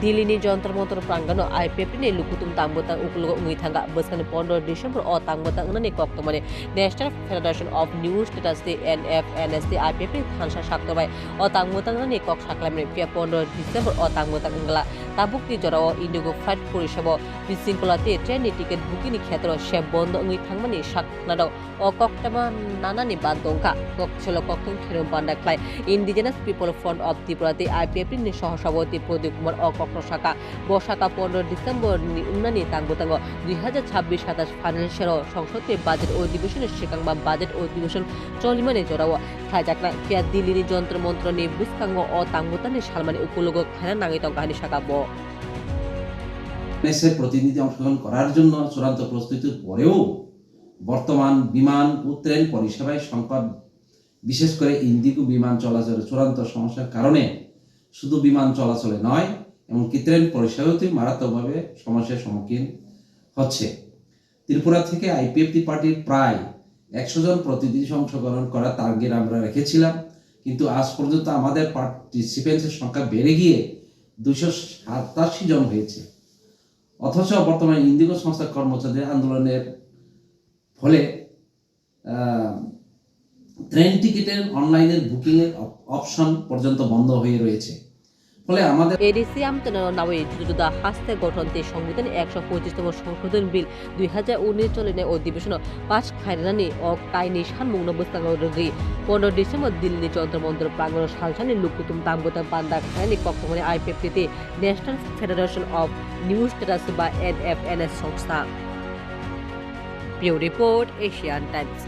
දිලිනි ජන්ත්‍ර මන්ත්‍ර ප්‍රංගන අයිපෙපිනේ ලුකුතුම් තංගත උකුලග থাঙ্গা බස්කන পনেরো ডিসেম্বর অ তাংবতা উনানে কক্তমানে national federation of new states the N F N S NFNSD আইপেপি খানসা শাক্তবাই অ তাংবতা উনানে কক শাকলামে পনেরো ডিসেম্বর অ তাংবতা উঙ্গলা তাবুক নিজরাও ইন্ডিগো ফ্লাইট পরিষেবা বিশৃঙ্খলাতে ট্রেনের টিকিট বুকিং ক্ষেত্র সে বন্ধ অঙ্গি থাকমানি সাকনাদ অকক্টামা নানানি বাদংকা ককছল কক্তং খেরম পান্ডাকলাই ইন্ডিজেনাস পিপল ফ্রন্ট অফ ত্রিপুরাতে আইপিএফ নি সহসভাপতি প্রদীপ কুমার অকক্র শাখা। বসাকা পনেরো ডিসেম্বর উন্নয়নী তাঙ্গতাঙ্গ। দুই হাজার ছাব্বিশ সাতাশ ফাইন্যান্সিয়াল সংসদের বাজেট অধিবেশনের শেখাংবা বাজেট অধিবেশন চলিমানে জড়াওয়া জড়াও খাইজাকনা কিয়া দিল্লিনি যন্ত্র মন্ত্র নি বুসকাঙ্গ অ তাঙ্গতানি সালমানি উপলগ খানা নাঙিত কাহিনী শাখা ব প্রতিনিধি অংশগ্রহণ করার জন্য চূড়ান্ত প্রস্তুতির পরেও বর্তমান বিমান ও পরিষেবায় সংকট বিশেষ করে ইন্দিগো বিমান চলাচলের চূড়ান্ত সমস্যার কারণে শুধু বিমান চলাচলে নয় এমনকি ট্রেন পরিষেবাতেও মারাত্মকভাবে সমস্যার সম্মুখীন হচ্ছে ত্রিপুরা থেকে আইপিএফটি পার্টির প্রায় একশো জন প্রতিনিধি অংশগ্রহণ করার টার্গেট আমরা রেখেছিলাম। কিন্তু আজ পর্যন্ত আমাদের পার্টিসিপেন্টসের সংখ্যা বেড়ে গিয়ে দুশো সাতাশি জন হয়েছে। অথচ বর্তমানে ইন্দিগো সংস্থার কর্মচারীদের আন্দোলনের ফলে ট্রেন টিকিটের অনলাইনের বুকিংয়ের অপশন পর্যন্ত বন্ধ হয়ে রয়েছে। ফলে আমাদের এডিসি আমতনা নাওয়ে যুদুদা হাস্তে গঠনতে সংবিধান একশো পঁচিশতম সংশোধন বিল দুই হাজার উনিশ চলিনে অধিবেশন পাঁচ খাইরানি ও কাইনি সানমুং নবস্তাঙ্গ রগি। পনেরো ডিসেম্বর দিল্লি যন্ত্র মন্ত্র প্রাঙ্গণ সালসানি লুকুতুম তাম্বতা পান্দা খাইনি কক্ষমানে আইপিএফটিতে national federation of new states বা এনএফএনএস সংস্থা। প্রিয় রিপোর্ট এশিয়ান টাইমস।